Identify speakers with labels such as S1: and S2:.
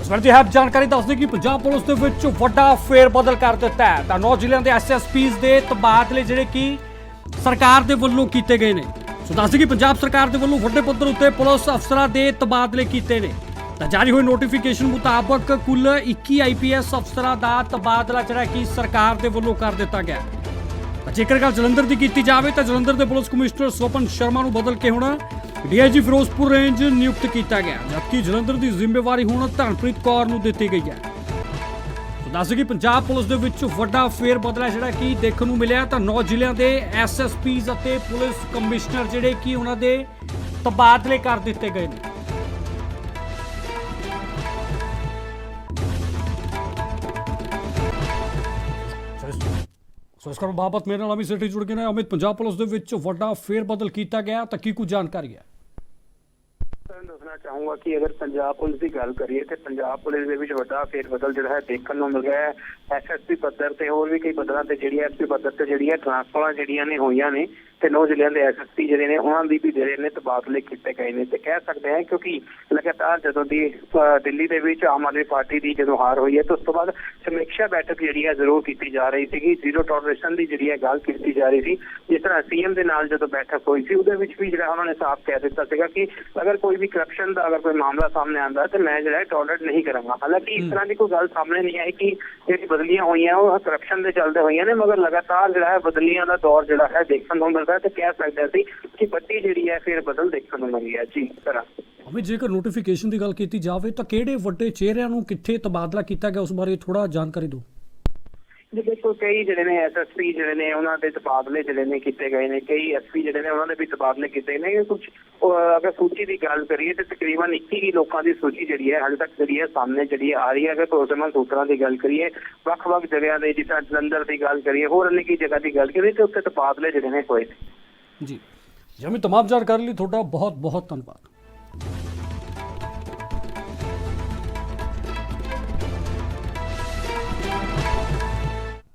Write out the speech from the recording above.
S1: ਇਸ ਵੇਲੇ ਜਾਣਕਾਰੀ ਦੱਸਦੇ ਕਿ ਪੰਜਾਬ ਪੁਲਿਸ ਦੇ ਵਿੱਚ ਵੱਡਾ ਫੇਰ ਬਦਲ ਕਰ ਦਿੱਤਾ ਹੈ ਤਾਂ ਨੌ ਜ਼ਿਲ੍ਹਿਆਂ ਦੇ ਐਸਐਸਪੀਜ਼ ਦੇ ਤਬਾਦਲੇ ਜਿਹੜੇ ਕਿ ਸਰਕਾਰ ਦੇ ਵੱਲੋਂ ਕੀਤੇ ਗਏ ਨੇ ਸੋ ਦੱਸਦੇ ਕਿ ਪੰਜਾਬ ਸਰਕਾਰ ਦੇ ਵੱਲੋਂ ਵੱਡੇ ਪੱਧਰ ਉੱਤੇ ਪੁਲਿਸ ਅਫਸਰਾਂ ਦੇ ਤਬਾਦਲੇ ਕੀਤੇ ਨੇ ਤਾਂ ਜਾਰੀ ਹੋਈ ਨੋਟੀਫਿਕੇਸ਼ਨ ਮੁਤਾਬਕ ਕੁੱਲ 21 ਆਈਪੀਐਸ ਅਫਸਰਾਂ ਦਾ ਤਬਾਦਲਾ ਜਿਹੜਾ ਕਿ ਸਰਕਾਰ ਦੇ ਵੱਲੋਂ ਕਰ ਦਿੱਤਾ ਗਿਆ ਜੇਕਰ ਗੱਲ ਜਲੰਧਰ ਦੀ ਕੀਤੀ ਜਾਵੇ ਤਾਂ ਜਲੰਧਰ ਦੇ ਪੁਲਿਸ ਕਮਿਸ਼ਨਰ ਸੋਪਨ ਸ਼ਰਮਾ ਨੂੰ ਬਦਲ ਕੇ ਹੁਣ ਡੀਆਈਜੀ ਫਿਰੋਜ਼ਪੁਰ ਰੇਂਜ ਨਿਯੁਕਤ ਕੀਤਾ ਗਿਆ ਜਦਕਿ ਜਲੰਧਰ ਦੀ ਜ਼ਿੰਮੇਵਾਰੀ ਹੁਣ ਧਨਪ੍ਰੀਤ ਕੌਰ ਨੂੰ ਦਿੱਤੀ ਗਈ ਹੈ ਦੱਸ ਕਿ ਪੰਜਾਬ ਪੁਲਿਸ ਦੇ ਵਿੱਚ ਵੱਡਾ ਫੇਰ ਬਦਲਾ ਜਿਹੜਾ ਕੀ ਦੇਖਣ ਨੂੰ ਮਿਲਿਆ ਤਾਂ 9 ਜ਼ਿਲ੍ਹਿਆਂ ਦੇ ਐਸਐਸਪੀਜ਼ ਅਤੇ ਪੁਲਿਸ ਕਮਿਸ਼ਨਰ ਜਿਹੜੇ ਕੀ ਉਹਨਾਂ ਦੇ ਤਬਾਦਲੇ ਕਰ ਦਿੱਤੇ ਗਏ ਨੇ ਸੋ ਇਸ ਕਰਮ ਬਾਬਤ ਮੇਰੇ ਨਾਲ ਅਮਿਤ ਸੇਠੀ ਜੁੜ ਗਏ ਨੇ ਅਮਿਤ ਪੰਜਾਬ ਪੁਲਿਸ ਦੇ ਵਿੱਚ ਵੱਡਾ ਫੇਰ ਬਦਲ ਕੀਤਾ ਗਿਆ ਤਾਂ ਕੀ ਕੁ ਜਾਣਕਾਰੀ ਹੈ
S2: ਮੈਂ ਦੱਸਣਾ ਚਾਹੂੰਗਾ ਕਿ ਅਗਰ ਪੰਜਾਬ ਪੁਲਿਸ ਦੀ ਗੱਲ ਕਰੀਏ ਤੇ ਪੰਜਾਬ ਪੁਲਿਸ ਦੇ ਵਿੱਚ ਵੱਡਾ ਬਦਲ ਜਿਹੜਾ ਹੈ ਦੇਖਣ ਨੂੰ ਮਿਲ ਰਿਹਾ ਹੈ ਐਸਐਸਪੀ ਪੱਧਰ ਤੇ ਹੋਰ ਵੀ ਕਈ ਪੱਧਰਾਂ ਤੇ ਜਿਹੜੀ ਐਸਪੀ ਪੱਧਰ ਤੇ ਜਿਹੜੀਆਂ ਟ੍ਰਾਂਸਫਰਾਂ ਜਿਹੜੀਆਂ ਨੇ ਹੋਈਆਂ ਨੇ ਤੇ ਨੌ ਜ਼ਿਲ੍ਹਿਆਂ ਦੇ ਐਸਐਸਪੀ ਜਿਹੜੇ ਨੇ ਉਹਨਾਂ ਦੀ ਵੀ ਜਿਹੜੇ ਨੇ ਤਬਾਦਲੇ ਕੀਤੇ ਗਏ ਨੇ ਤੇ ਕਹਿ ਸਕਦੇ ਹਾਂ ਕਿਉਂਕਿ ਲਗਾਤਾਰ ਜਦੋਂ ਦੀ ਦਿੱਲੀ ਦੇ ਵਿੱਚ ਆਮ ਆਦਮੀ ਪਾਰਟੀ ਦੀ ਜਦੋਂ ਹਾਰ ਹੋਈ ਹੈ ਤਾਂ ਉਸ ਤੋਂ ਬਾਅਦ ਸਮੀਖਿਆ ਬੈਠਕ ਜਿਹੜੀ ਹੈ ਜ਼ਰੂਰ ਕੀਤੀ ਜਾ ਰਹੀ ਸੀਗੀ ਜ਼ੀਰੋ ਟੋਲਰੇਸ਼ਨ ਦੀ ਜਿਹੜੀ ਹੈ ਗੱਲ ਕੀਤੀ ਜਾ ਰਹੀ ਸੀ ਜਿਸ ਤਰ੍ਹਾਂ ਸੀਐਮ ਦੇ ਨਾਲ ਜਦੋਂ ਬੈਠਕ ਹੋਈ ਸੀ ਉਹਦੇ ਵਿੱਚ ਵੀ ਜਿਹੜਾ ਉਹਨਾਂ ਨੇ ਸਾਫ਼ ਕਹਿ ਦਿੱਤਾ ਸੀਗਾ ਕਿ ਅਗਰ ਕੋਈ ਵੀ ਕਰਪਸ਼ਨ ਦਾ ਅਗਰ ਕੋਈ ਮਾਮਲਾ ਸਾਹਮਣੇ ਆਂਦਾ ਤੇ ਮੈਂ ਜਿਹੜਾ ਟੋਲਰੇਟ ਨਹੀਂ ਕਰਾਂਗਾ ਹਾਲਾਂਕਿ ਇਸ ਤਰ੍ਹਾਂ ਦੀ ਕੋਈ ਗੱਲ ਸਾਹਮਣੇ ਨਹੀਂ ਆਈ ਕਿ ਜਿਹੜੀ ਬਦਲੀਆਂ ਹੋਈਆਂ ਉਹ ਕਰਪਸ਼ਨ ਦੇ ਚੱਲਦੇ ਹੋਈਆਂ ਨੇ ਮਗਰ ਲਗਾਤਾਰ ਜਿਹੜਾ ਹੈ ਬਦਲੀਆਂ ਦਾ ਦੌਰ ਜਿਹੜਾ ਹੈ ਦੇਖਣ ਨੂੰ ਮਿਲਦਾ ਤੇ ਕਹਿ ਸਕਦਾ ਸੀ ਕਿ ਪੱਤੀ ਜਿਹੜੀ ਹੈ ਫਿਰ ਬਦਲ ਦੇਖਣ ਨੂੰ ਮਿਲੀ ਹੈ ਜੀ ਤਰ੍ਹਾਂ
S1: ਅਮਿਤ ਜੇਕਰ ਨੋਟੀਫਿਕੇਸ਼ਨ ਦੀ ਗੱਲ ਕੀਤੀ ਜਾਵੇ ਤਾਂ ਕਿਹੜੇ ਵੱਡੇ ਚਿਹਰਿਆਂ ਨੂੰ ਕਿੱਥੇ ਤਬਾਦਲਾ ਕੀਤਾ ਗਿਆ ਉਸ ਬਾਰੇ ਥੋੜਾ ਜਾਣਕਾਰੀ ਦਿਓ
S2: ਦੇਖੋ ਕਈ ਜਿਹੜੇ ਨੇ ਐਸਐਸਪੀ ਜਿਹੜੇ ਨੇ ਉਹਨਾਂ ਦੇ ਤਬਾਦਲੇ ਜਿਹੜੇ ਨੇ ਕੀਤੇ ਗਏ ਨੇ ਕਈ ਐਸਪੀ ਜਿਹੜੇ ਨੇ ਉਹਨਾਂ ਦੇ ਵੀ ਤਬਾਦਲੇ ਕੀਤੇ ਨੇ ਕੁਝ ਅਗਰ ਸੂਚੀ ਦੀ ਗੱਲ ਕਰੀਏ ਤੇ ਤਕਰੀਬਨ 21 ਹੀ ਲੋਕਾਂ ਦੀ ਸੂਚੀ ਜਿਹੜੀ ਹੈ ਹਾਲੇ ਤੱਕ ਜਿਹੜੀ ਹੈ ਸਾਹਮਣੇ ਜਿਹੜੀ ਆ ਰਹੀ ਹੈ ਅਗਰ ਭਰੋਸੇਮੰਦ ਸੂਤਰਾਂ ਦੀ ਗੱਲ ਕਰੀਏ ਵੱਖ-ਵੱਖ ਜਗ੍ਹਾ ਦੇ ਜਿਸ ਤਰ੍ਹਾਂ ਜਲੰਧਰ ਦੀ ਗੱਲ ਕਰੀਏ ਹੋਰ ਹੀ ਜਗ੍ਹਾ ਦੀ ਗੱਲ ਕਰੀਏ ਤੇ ਉੱਥੇ ਤਬਾਦਲੇ ਜਿਹੜੇ ਨੇ ਹੋਏ
S1: ਜੀ ਜਮੀ ਤਮਾਮ ਜਾਣਕਾਰੀ ਲਈ ਤੁਹਾਡਾ ਬਹੁਤ ਬਹੁਤ ਧੰਨਵਾਦ